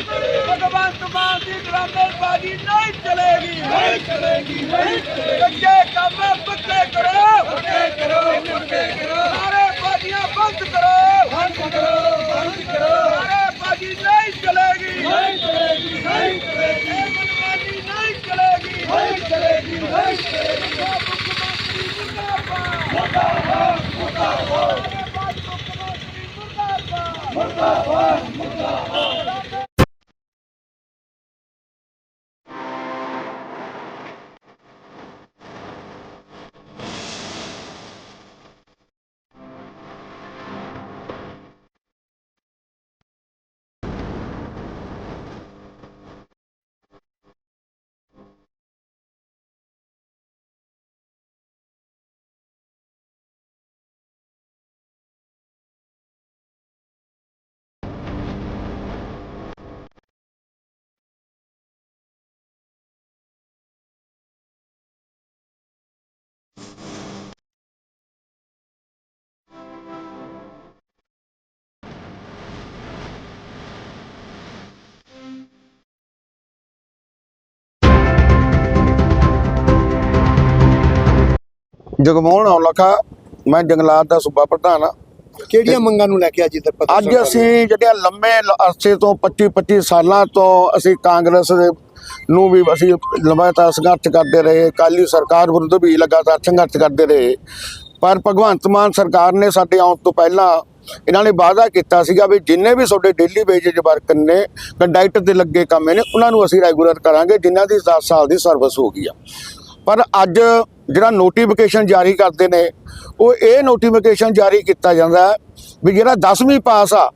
ਭਗਵੰਤ ਮਾਨ ਦੀ ਡਰਾਮੇਬਾਜ਼ੀ ਨਹੀਂ ਚਲੇਗੀ। ਨਹੀਂ ਚਲੇਗੀ ਨਹੀਂ ਚਲੇਗੀ। ਕੱਚੇ ਕੰਮ ਪੱਕੇ ਕਰੋ। ਪੱਕੇ ਕਰੋ ਪੱਕੇ ਕਰੋ। ਸਾਰੇ ਬਾਜ਼ੀਆਂ ਬੰਦ ਕਰੋ। ਬੰਦ ਕਰੋ ਬੰਦ ਕਰੋ। ਸਾਰੇ ਬਾਜ਼ੀ ਨਹੀਂ ਚਲੇਗੀ। ਨਹੀਂ ਚਲੇਗੀ ਨਹੀਂ ਚਲੇਗੀ। ਇਹ ਮਨਮਾਨੀ ਨਹੀਂ ਚਲੇਗੀ। ਨਹੀਂ ਚਲੇਗੀ ਨਹੀਂ ਚਲੇਗੀ। ਮੁਰਦਾਬਾਦ ਮੁਰਦਾਬਾਦ ਮੁਰਦਾਬਾਦ ਮੁਰਦਾਬਾਦ। ਜਗਮੋਹਨ ਔਲਖਾ ਮੈਂ ਜੰਗਲਾਤ ਦਾ ਸੂਬਾ ਪ੍ਰਧਾਨ ਆ ਕਿਹੜੀਆਂ ਮੰਗਾਂ ਨੂੰ ਲੈ ਕੇ ਅੱਜ ਇੱਧਰ ਪੱਤਰ ਅੱਜ ਅਸੀਂ ਜਿਹੜੀਆਂ ਲੰਮੇ ਅਰਸੇ ਤੋਂ 25 25 ਸਾਲਾਂ ਤੋਂ ਅਸੀਂ ਕਾਂਗਰਸ ਦੇ ਨੂੰ ਵੀ ਅਸੀਂ ਲਗਾਤਾਰ ਸੰਘਰਸ਼ ਕਰਦੇ ਰਹੇ। ਕਾਲੀ ਸਰਕਾਰ ਵਿਰੁੱਧ ਵੀ ਲਗਾਤਾਰ ਸੰਘਰਸ਼ ਕਰਦੇ ਰਹੇ। ਪਰ ਭਗਵੰਤ ਮਾਨ ਸਰਕਾਰ ਨੇ ਸਾਡੇ ਆਉਣ ਤੋਂ ਪਹਿਲਾਂ ਇਹਨਾਂ ਨੇ ਵਾਅਦਾ ਕੀਤਾ ਸੀਗਾ ਵੀ ਜਿੰਨੇ ਵੀ ਤੁਹਾਡੇ ਡੇਲੀ ਵੇਜੇਜ ਵਰਕਰ ਨੇ ਕੰਡਕਟਰ ਤੇ ਲੱਗੇ ਕੰਮ ਨੇ ਉਹਨਾਂ ਨੂੰ ਅਸੀਂ ਰੈਗੂਲਰ ਕਰਾਂਗੇ ਜਿਨ੍ਹਾਂ ਦੀ 10 ਸਾਲ ਦੀ ਸਰਵਿਸ ਹੋ ਗਈ ਆ। ਪਰ ਅੱਜ ਜਿਹੜਾ ਨੋਟੀਫਿਕੇਸ਼ਨ ਜਾਰੀ ਕਰਦੇ ਨੇ, ਉਹ ਇਹ ਨੋਟੀਫਿਕੇਸ਼ਨ ਜਾਰੀ ਕੀਤਾ ਜਾਂਦਾ ਵੀ ਜਿਹੜਾ 10ਵੀਂ ਪਾਸ ਆ,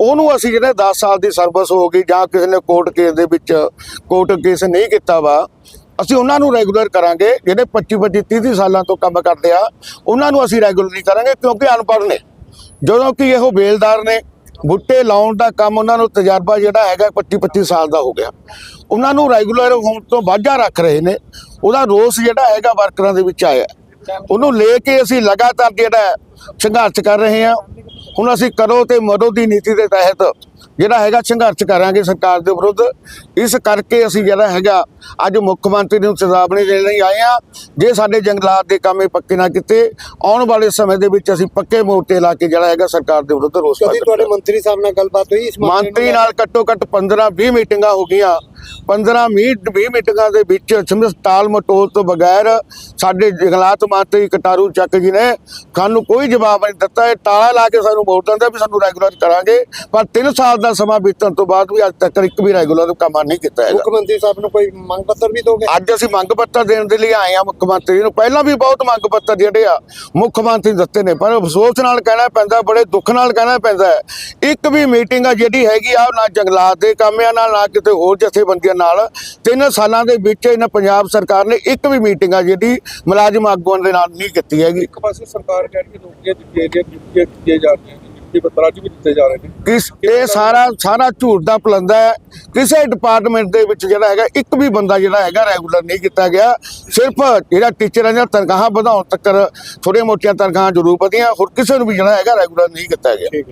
ਉਹਨੂੰ ਅਸੀਂ ਜਿਹੜੇ 10 ਸਾਲ ਦੀ ਸਰਵਿਸ ਹੋ ਗਈ ਜਾਂ ਕਿਸੇ ਨੇ ਕੋਰਟ ਕੇਸ ਦੇ ਵਿੱਚ ਕੋਰਟ ਕੇਸ ਨਹੀਂ ਕੀਤਾ ਵਾ, ਅਸੀਂ ਉਹਨਾਂ ਨੂੰ ਰੈਗੂਲਰ ਕਰਾਂਗੇ, ਜਿਹੜੇ 25 25 30 30 ਸਾਲਾਂ ਤੋਂ ਕੰਮ ਕਰਦੇ ਆ, ਉਹਨਾਂ ਨੂੰ ਅਸੀਂ ਰੈਗੂਲਰ ਨਹੀਂ ਕਰਾਂਗੇ ਕਿਉਂਕਿ ਅਨਪੜ੍ਹ ਨੇ। ਜਦੋਂ ਕਿ ਇਹੋ ਬੇਲਦਾਰ ਨੇ ਬੁੱਟੇ ਲਾਉਣ ਦਾ ਕੰਮ ਉਹਨਾਂ ਨੂੰ ਤਜਰਬਾ ਜਿਹੜਾ ਹੈਗਾ 25 25 ਸਾਲ ਦਾ ਹੋ ਗਿਆ। ਉਹਨਾਂ ਨੂੰ ਰੈਗੂਲਰ ਹੋਣ ਤੋਂ ਵਾਝਾ ਰੱਖ ਰਹੇ ਨੇ। ਉਹਦਾ ਰੋਸ ਜਿਹੜਾ ਹੈਗਾ ਵਰਕਰਾਂ ਦੇ ਵਿੱਚ ਆਇਆ। ਉਹਨੂੰ ਲੈ ਕੇ ਅਸੀਂ ਲਗਾਤਾਰ ਜਿਹੜਾ ਸੰਘਰਸ਼ ਕਰ ਰਹੇ ਹਾਂ। ਹੁਣ ਅਸੀਂ ਕਰੋ ਤੇ ਮਰੋ ਦੀ ਨੀਤੀ ਦੇ ਤਹਿਤ ਜਿਹੜਾ ਹੈਗਾ ਸੰਘਰਸ਼ ਕਰਾਂਗੇ ਸਰਕਾਰ ਦੇ ਵਿਰੁੱਧ। ਇਸ ਕਰਕੇ ਅਸੀਂ ਜਿਹੜਾ ਹੈਗਾ ਅੱਜ ਮੁੱਖ ਮੰਤਰੀ ਨੂੰ ਚੇਤਾਵਨੀ ਦੇਣ ਲਈ ਆਏ ਆ ਜੇ ਸਾਡੇ ਜੰਗਲਾਤ ਦੇ ਕੰਮ ਪੱਕੇ ਨਾ ਕੀਤੇ ਆਉਣ ਵਾਲੇ ਸਮੇਂ ਦੇ ਵਿੱਚ ਅਸੀਂ ਪੱਕੇ ਮੋਰਚੇ ਲਾ ਕੇ ਜਿਹੜਾ ਹੈਗਾ ਸਰਕਾਰ ਦੇ ਵਿਰੁੱਧ ਰੋਸ ਕਦੀ ਤੁਹਾਡੇ ਮੰਤਰੀ ਸਾਹਿਬ ਨਾਲ ਗੱਲਬਾਤ ਹੋਈ ਇਸ ਮੰਤਰੀ ਨਾਲ ਘੱਟੋ ਘੱਟ 15 20 ਮੀਟਿੰਗਾਂ ਹੋ ਗਈਆਂ। 15 ਮੀਟ 20 ਮੀਟਿੰਗਾਂ ਦੇ ਵਿੱਚ ਸਮਝ ਤਾਲ ਮਟੋਲ ਤੋਂ ਬਗੈਰ ਸਾਡੇ ਜੰਗਲਾਤ ਮੰਤਰੀ ਕਟਾਰੂ ਚੱਕ ਜੀ ਨੇ। ਸਾਨੂੰ ਕੋਈ ਜਵਾਬ ਨਹੀਂ ਦਿੱਤਾ। ਇਹ ਤਾਲਾ ਲਾ ਕੇ ਸਾਨੂੰ ਵੋਟ ਦਿੰਦੇ ਵੀ ਸਾਨੂੰ ਰੈਗੂਲਰ ਕਰਾਂਗੇ। ਪਰ 3 ਸਾਲ ਦਾ ਸਮਾਂ ਬੀਤਣ ਤੋਂ ਬਾਅਦ ਵੀ ਅੱਜ ਤੱਕ ਇੱਕ ਵੀ ਰੈਗੂਲਰ ਕੰਮ ਨਹੀਂ ਕੀਤਾ ਹੈਗਾ। ਮੁੱਖ ਮੰਤਰੀ ਸਾਹਿਬ ਨੂੰ ਕੋਈ ਮੰਗ ਪੱਤਰ ਵੀ ਦੋਗੇ? ਅੱਜ ਅਸੀਂ ਮੰਗ ਪੱਤਰ ਦੇਣ ਦੇ ਲਈ ਆਏ ਆ ਮੁੱਖ ਮੰਤਰੀ ਨੂੰ। ਪਹਿਲਾਂ ਵੀ ਬਹੁਤ ਮੰਗ ਪੱਤਰ ਜਿਹੜੇ ਆ ਮੁੱਖ ਮੰਤਰੀ ਦਿੱਤੇ ਨੇ। ਪਰ ਅਫਸੋਸ ਨਾਲ ਕਹਿਣਾ ਪੈਂਦਾ ਬੜੇ ਦੁੱਖ ਨਾਲ ਕਹਿਣਾ ਪੈਂਦਾ ਹੈ। ਇੱਕ ਵੀ ਮੀਟਿੰਗ ਆ ਜਿਹੜੀ ਹੈਗੀ ਆ ਨਾ ਜੰਗਲਾਤ ਦੇ ਕਾਮਿਆਂ ਨਾਲ ਨਾ ਕਿਤੇ ਹੋਰ ਜਥੇਬੰਦੀਆਂ ਨਾਲ। ਤਿੰਨ ਸਾਲਾਂ ਦੇ ਵਿੱਚ ਇਹਨਾਂ ਪੰਜਾਬ ਸਰਕਾਰ ਨੇ ਇੱਕ ਵੀ ਮੀਟਿੰਗ ਆ ਜਿਹੜੀ ਮੁਲਾਜ਼ਮ ਆਗੂਆਂ ਦੇ ਨਾਲ ਨਹੀਂ ਕੀਤੀ ਹੈਗੀ। ਇੱਕ ਪਾਸੇ ਸਰਕਾਰ ਕਹਿ ਰਹੀ ਹੈ ਨੌਕਰੀਆਂ ਦਿੱਤੀਆਂ ਗਈਆਂ ਨਿਯੁਕਤੀਆਂ ਦਿੱਤੀਆਂ ਜਾ ਰਹੀਆਂ ਨੇ ਨਿਯੁਕਤੀ ਪੱਤਰ ਅੱਜ ਵੀ ਦਿੱਤੇ ਜਾ ਰਹੇ ਨੇ। ਕਿਸ ਇਹ ਸਾਰਾ ਸਾਰਾ ਝੂਠ ਦਾ ਪਲੰਦਾ ਹੈ। ਕਿਸੇ ਡਿਪਾਰਟਮੈਂਟ ਦੇ ਵਿੱਚ ਜਿਹੜਾ ਹੈਗਾ ਇੱਕ ਵੀ ਬੰਦਾ ਜਿਹੜਾ ਹੈਗਾ ਰੈਗੂਲਰ ਨਹੀਂ ਕੀਤਾ ਗਿਆ। ਸਿਰਫ ਜਿਹੜਾ ਟੀਚਰਾਂ ਦੀਆਂ ਤਨਖਾਹਾਂ ਵਧਾਉਣ ਤੱਕ ਥੋੜ੍ਹੀਆਂ ਮੋਟੀਆਂ ਤਨਖਾਹਾਂ ਜ਼ਰੂਰ ਵਧੀਆਂ ਹੋਰ ਕਿਸੇ ਨੂੰ ਵੀ ਜਿਹੜਾ ਹੈਗਾ ਰੈਗੂਲਰ ਨਹੀਂ ਕੀਤਾ ਗਿਆ।